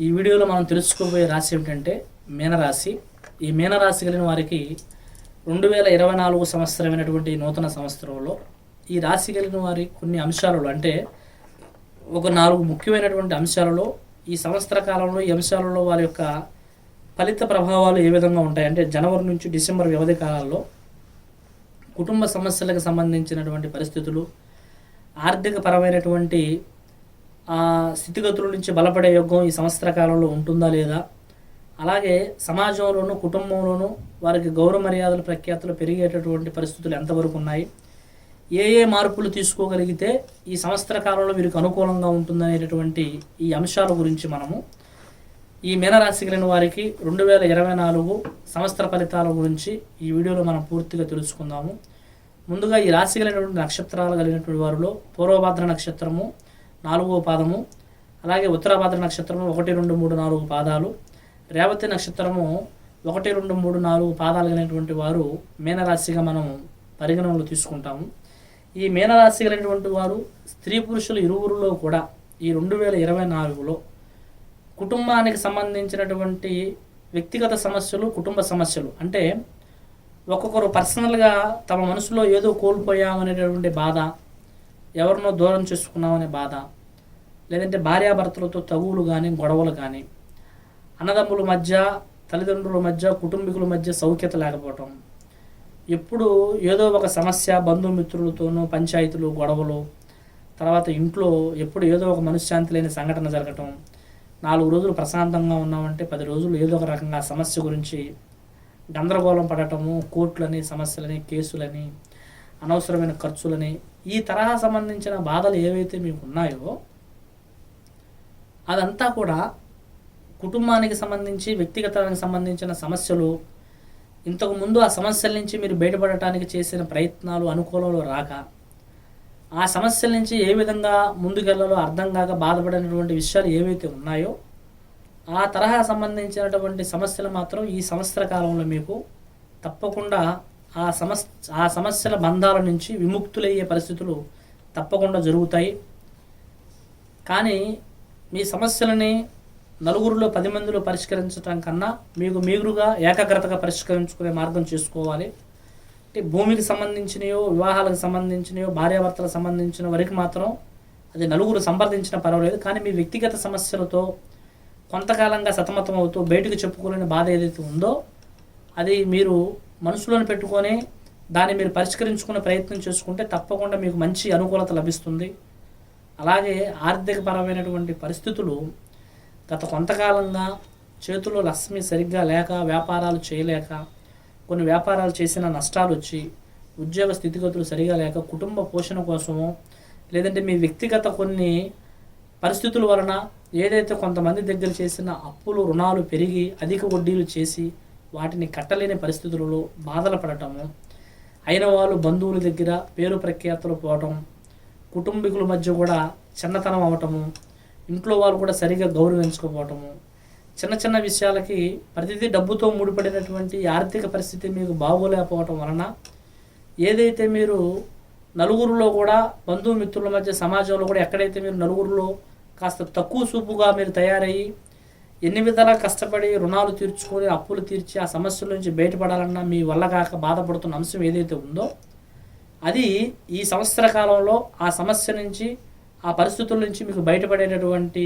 ఈ వీడియోలో మనం తెలుసుకోబోయే రాశి ఏమిటంటే మీనరాశి. ఈ మీనరాశి కలిగిన వారికి రెండు వేల ఇరవై నాలుగు సంవత్సరమైనటువంటి నూతన సంవత్సరంలో ఈ రాశి కలిగిన వారి కొన్ని అంశాలలో అంటే ఒక నాలుగు ముఖ్యమైనటువంటి అంశాలలో ఈ సంవత్సర కాలంలో ఈ అంశాలలో వారి యొక్క ఫలిత ప్రభావాలు ఏ విధంగా ఉంటాయి అంటే జనవరి నుంచి డిసెంబర్ వ్యవధి కాలాల్లో కుటుంబ సమస్యలకు సంబంధించినటువంటి పరిస్థితులు ఆర్థిక పరమైనటువంటి స్థితిగతుల నుంచి బలపడే యోగం ఈ సంవత్సర కాలంలో ఉంటుందా లేదా? అలాగే సమాజంలోనూ కుటుంబంలోనూ వారికి గౌరవ మర్యాదలు ప్రఖ్యాతులు పెరిగేటటువంటి పరిస్థితులు ఎంతవరకు ఉన్నాయి? ఏ ఏ మార్పులు తీసుకోగలిగితే ఈ సంవత్సర కాలంలో వీరికి అనుకూలంగా ఉంటుందనేటటువంటి ఈ అంశాల గురించి మనము ఈ మీనరాశి కలిగిన వారికి రెండు వేల ఇరవై నాలుగు సంవత్సర ఫలితాల గురించి ఈ వీడియోలో మనం పూర్తిగా తెలుసుకుందాము. ముందుగా ఈ రాశి కలిగినటువంటి నక్షత్రాలు కలిగినటువంటి వారిలో పూర్వభద్ర నక్షత్రము నాలుగవ పాదము అలాగే ఉత్తరాభాద్ర నక్షత్రము ఒకటి రెండు మూడు నాలుగు పాదాలు రేవతి నక్షత్రము ఒకటి రెండు మూడు నాలుగు పాదాలు కలిగినటువంటి వారు మీనరాశిగా మనం పరిగణనలో తీసుకుంటాము. ఈ మీనరాశి కలిగినటువంటి వారు స్త్రీ పురుషులు ఇరువురులో కూడా ఈ రెండు వేల ఇరవై నాలుగులో కుటుంబానికి సంబంధించినటువంటి వ్యక్తిగత సమస్యలు కుటుంబ సమస్యలు అంటే ఒక్కొక్కరు పర్సనల్గా తమ మనసులో ఏదో కోల్పోయామనేటటువంటి బాధ ఎవరినో దూరం చేసుకున్నామనే బాధ. లేదంటే భార్యాభర్తలతో తగువులు కానీ గొడవలు కానీ అన్నదమ్ముల మధ్య తల్లిదండ్రుల మధ్య కుటుంబీకుల మధ్య సౌఖ్యత లేకపోవటం. ఎప్పుడు ఏదో ఒక సమస్య బంధుమిత్రులతోనూ పంచాయతీలు గొడవలు తర్వాత ఇంట్లో ఎప్పుడు ఏదో ఒక మనశ్శాంతి లేని సంఘటన జరగటం. నాలుగు రోజులు ప్రశాంతంగా ఉన్నామంటే పది రోజులు ఏదో ఒక రకంగా సమస్య గురించి గందరగోళం పడటము కోర్టులని సమస్యలని కేసులని అనవసరమైన ఖర్చులని ఈ తరహా సంబంధించిన బాధలు ఏవైతే మీకు ఉన్నాయో అదంతా కూడా కుటుంబానికి సంబంధించి వ్యక్తిగతానికి సంబంధించిన సమస్యలు ఇంతకు ముందు ఆ సమస్యల నుంచి మీరు బయటపడటానికి చేసిన ప్రయత్నాలు అనుకూలంలో రాక ఆ సమస్యల నుంచి ఏ విధంగా ముందుకెళ్ళాలో అర్థం కాక బాధపడినటువంటి విషయాలు ఏవైతే ఉన్నాయో ఆ తరహా సంబంధించినటువంటి సమస్యలు మాత్రం ఈ సంవత్సర కాలంలో మీకు తప్పకుండా ఆ సమస్ ఆ సమస్యల బంధాల నుంచి విముక్తులయ్యే పరిస్థితులు తప్పకుండా జరుగుతాయి. కానీ మీ సమస్యలని నలుగురిలో పది మందిలో పరిష్కరించడం కన్నా మీకు మీరుగా ఏకాగ్రతగా పరిష్కరించుకునే మార్గం చేసుకోవాలి. అంటే భూమికి సంబంధించినయో వివాహాలకు సంబంధించినయో భార్యాభర్తలకు సంబంధించిన వరకు మాత్రం అది నలుగురు సంప్రదించిన పర్వాలేదు. కానీ మీ వ్యక్తిగత సమస్యలతో కొంతకాలంగా సతమతం అవుతూ బయటకు చెప్పుకోలేని బాధ ఏదైతే ఉందో అది మీరు మనసులోని పెట్టుకొని దాన్ని మీరు పరిష్కరించుకునే ప్రయత్నం చేసుకుంటే తప్పకుండా మీకు మంచి అనుకూలత లభిస్తుంది. అలాగే ఆర్థికపరమైనటువంటి పరిస్థితులు గత కొంతకాలంగా చేతుల్లో లక్ష్మి సరిగ్గా లేక వ్యాపారాలు చేయలేక కొన్ని వ్యాపారాలు చేసిన నష్టాలు వచ్చి ఉద్యోగ స్థితిగతులు సరిగా లేక కుటుంబ పోషణ కోసమో లేదంటే మీ వ్యక్తిగత కొన్ని పరిస్థితుల వలన ఏదైతే కొంతమంది దగ్గర చేసిన అప్పులు రుణాలు పెరిగి అధిక వడ్డీలు చేసి వాటిని కట్టలేని పరిస్థితులలో బాధలు పడటము. అయిన వాళ్ళు బంధువుల దగ్గర పేరు ప్రఖ్యాతులు పోవటం కుటుంబీకుల మధ్య కూడా చిన్నతనం అవటము ఇంట్లో వాళ్ళు కూడా సరిగా గౌరవించుకోకపోవటము చిన్న చిన్న విషయాలకి ప్రతిదీ డబ్బుతో ముడిపడినటువంటి ఆర్థిక పరిస్థితి మీకు బాగోలేకపోవటం వలన ఏదైతే మీరు నలుగురిలో కూడా బంధుమిత్రుల మధ్య సమాజంలో కూడా ఎక్కడైతే మీరు నలుగురిలో కాస్త తక్కువ చూపుగా మీరు తయారయ్యి ఎన్ని విధాలా కష్టపడి రుణాలు తీర్చుకొని అప్పులు తీర్చి ఆ సమస్యల నుంచి బయటపడాలన్నా మీ వల్ల కాక బాధపడుతున్న అంశం ఏదైతే ఉందో అది ఈ సంవత్సర కాలంలో ఆ సమస్య నుంచి ఆ పరిస్థితుల నుంచి మీకు బయటపడేటటువంటి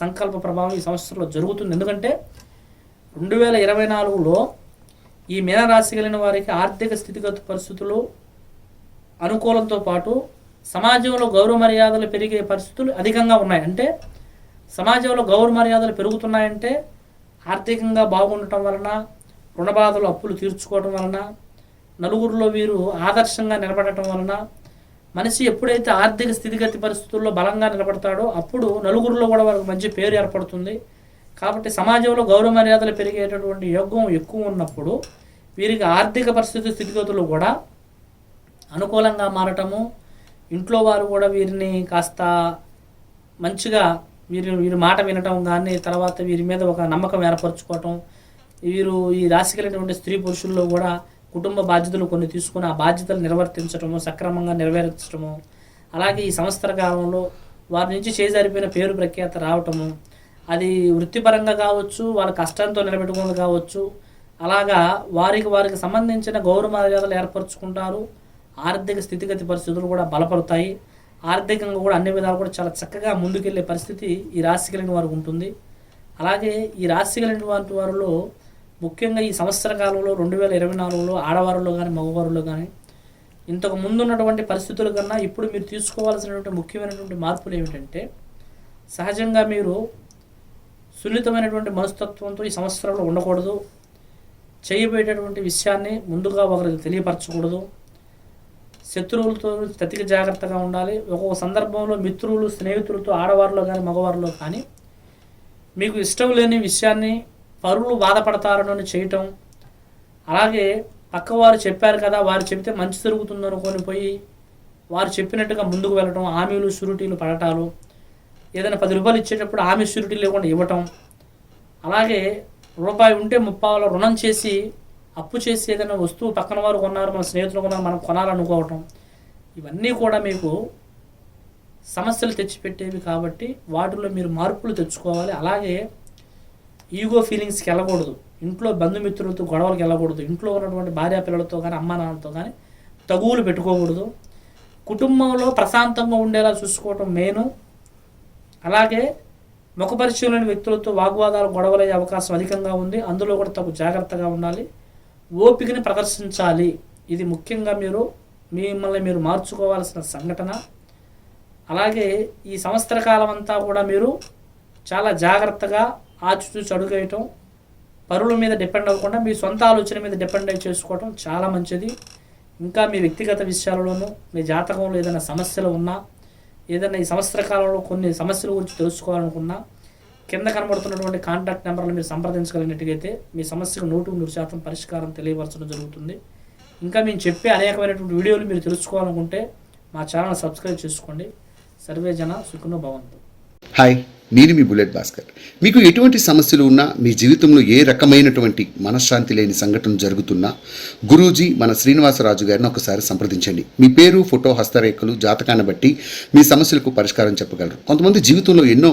సంకల్ప ప్రభావం ఈ సంవత్సరంలో జరుగుతుంది. ఎందుకంటే రెండు వేల ఇరవై నాలుగులో ఈ మీనరాశి కలిగిన వారికి ఆర్థిక స్థితిగత పరిస్థితులు అనుకూలంతో పాటు సమాజంలో గౌరవ మర్యాదలు పెరిగే పరిస్థితులు అధికంగా ఉన్నాయి. అంటే సమాజంలో గౌరవ మర్యాదలు పెరుగుతున్నాయంటే ఆర్థికంగా బాగుండటం వలన రుణబాధలు అప్పులు తీర్చుకోవడం వలన నలుగురిలో వీరు ఆదర్శంగా నిలబడటం వలన మనిషి ఎప్పుడైతే ఆర్థిక స్థితిగతి పరిస్థితుల్లో బలంగా నిలబడతాడో అప్పుడు నలుగురిలో కూడా వారికి మంచి పేరు ఏర్పడుతుంది. కాబట్టి సమాజంలో గౌరవ మర్యాదలు పెరిగేటటువంటి యోగం ఎక్కువ ఉన్నప్పుడు వీరికి ఆర్థిక పరిస్థితి స్థితిగతులు కూడా అనుకూలంగా మారటము ఇంట్లో వారు కూడా వీరిని కాస్త మంచిగా వీరి వీరి మాట వినటం కానీ తర్వాత వీరి మీద ఒక నమ్మకం ఏర్పరచుకోవటం వీరు ఈ రాశి కలిగినటువంటి స్త్రీ పురుషుల్లో కూడా కుటుంబ బాధ్యతలు కొన్ని తీసుకుని ఆ బాధ్యతలు నిర్వర్తించటము సక్రమంగా నెరవేర్చడము అలాగే ఈ సంవత్సర కాలంలో వారి నుంచి చేజారిపోయిన పేరు ప్రఖ్యాత రావటము అది వృత్తిపరంగా కావచ్చు వాళ్ళ కష్టంతో నిలబెట్టుకుని కావచ్చు అలాగా వారికి వారికి సంబంధించిన గౌరవ మర్యాదలు ఏర్పరచుకుంటారు ఆర్థిక స్థితిగతి పరిస్థితులు కూడా బలపడతాయి. ఆర్థికంగా కూడా అన్ని విధాలు కూడా చాలా చక్కగా ముందుకెళ్ళే పరిస్థితి ఈ రాశి కలిగిన వారికి ఉంటుంది. అలాగే ఈ రాశి కలిగినటువంటి వారిలో ముఖ్యంగా ఈ సంవత్సర కాలంలో రెండు వేల ఇరవై నాలుగులో ఆడవారిలో కానీ మగవారిలో కానీ ఇంతకు ముందు ఉన్నటువంటి పరిస్థితుల కన్నా ఇప్పుడు మీరు తీసుకోవాల్సినటువంటి ముఖ్యమైనటువంటి మార్పులు ఏమిటంటే సహజంగా మీరు సున్నితమైనటువంటి మనస్తత్వంతో ఈ సంవత్సరంలో ఉండకూడదు. చేయబోయేటటువంటి విషయాన్ని ముందుగా ఒకరికి తెలియపరచకూడదు. శత్రువులతో అతిగా జాగ్రత్తగా ఉండాలి. ఒక్కొక్క సందర్భంలో మిత్రులు స్నేహితులతో ఆడవారిలో కానీ మగవారిలో కానీ మీకు ఇష్టం లేని విషయాన్ని పరులు బాధపడతారని చేయటం. అలాగే పక్కవారు చెప్పారు కదా వారు చెబితే మంచి జరుగుతుంది అనుకొని పోయి వారు చెప్పినట్టుగా ముందుకు వెళ్ళటం హామీలు షూరిటీలు పడటాలు ఏదైనా పది రూపాయలు ఇచ్చేటప్పుడు హామీ షూరిటీ లేకుండా ఇవ్వటం. అలాగే రూపాయి ఉంటే ముప్పావుల రుణం చేసి అప్పు చేసి ఏదైనా వస్తువు పక్కన వారు కొన్నారు మన స్నేహితులు కొన్నారు మనం కొనాలనుకోవటం ఇవన్నీ కూడా మీకు సమస్యలు తెచ్చిపెట్టేవి కాబట్టి వాటిలో మీరు మార్పులు తెచ్చుకోవాలి. అలాగే ఈగో ఫీలింగ్స్కి వెళ్ళకూడదు. ఇంట్లో బంధుమిత్రులతో గొడవలకు వెళ్ళకూడదు. ఇంట్లో ఉన్నటువంటి భార్యా పిల్లలతో కానీ అమ్మా నాన్నతో కానీ తగువులు పెట్టుకోకూడదు. కుటుంబంలో ప్రశాంతంగా ఉండేలా చూసుకోవటం మెయిన్. అలాగే ముఖపరిచయం లేని వ్యక్తులతో వాగ్వాదాలు గొడవలయ్యే అవకాశం అధికంగా ఉంది. అందులో కూడా తగు జాగ్రత్తగా ఉండాలి. ఓపికని ప్రదర్శించాలి. ఇది ముఖ్యంగా మీరు మిమ్మల్ని మీరు మార్చుకోవాల్సిన సంఘటన. అలాగే ఈ సంవత్సర కాలం అంతా కూడా మీరు చాలా జాగ్రత్తగా ఆచితూచి అడుగేయటం పరుల మీద డిపెండ్ అవ్వకుండా మీ సొంత ఆలోచన మీద డిపెండ్ అయి చేసుకోవటం చాలా మంచిది. ఇంకా మీ వ్యక్తిగత విషయాలలోనూ మీ జాతకంలో ఏదైనా సమస్యలు ఉన్నా ఏదైనా ఈ సంవత్సర కాలంలో కొన్ని సమస్యల గురించి తెలుసుకోవాలనుకున్నా కింద కనబడుతున్నటువంటి కాంటాక్ట్ నెంబర్లు మీరు సంప్రదించగలిగినట్టుగైతే మీ సమస్యకు నూటు నూరు శాతం పరిష్కారం తెలియపరచడం జరుగుతుంది. ఇంకా మేము చెప్పే అనేకమైనటువంటి వీడియోలు మీరు తెలుసుకోవాలనుకుంటే మా ఛానల్ సబ్స్క్రైబ్ చేసుకోండి. సర్వే జన సుఖను భవంతు. హాయ్ నేను మీ బుల్లెట్ భాస్కర్. మీకు ఎటువంటి సమస్యలు ఉన్నా మీ జీవితంలో ఏ రకమైనటువంటి మనశ్శాంతి లేని సంఘటన జరుగుతున్నా గురూజీ మన శ్రీనివాసరాజు గారిని ఒకసారి సంప్రదించండి. మీ పేరు ఫోటో హస్తరేఖలు జాతకాన్ని బట్టి మీ సమస్యలకు పరిష్కారం చెప్పగలరు. కొంతమంది జీవితంలో ఎన్నో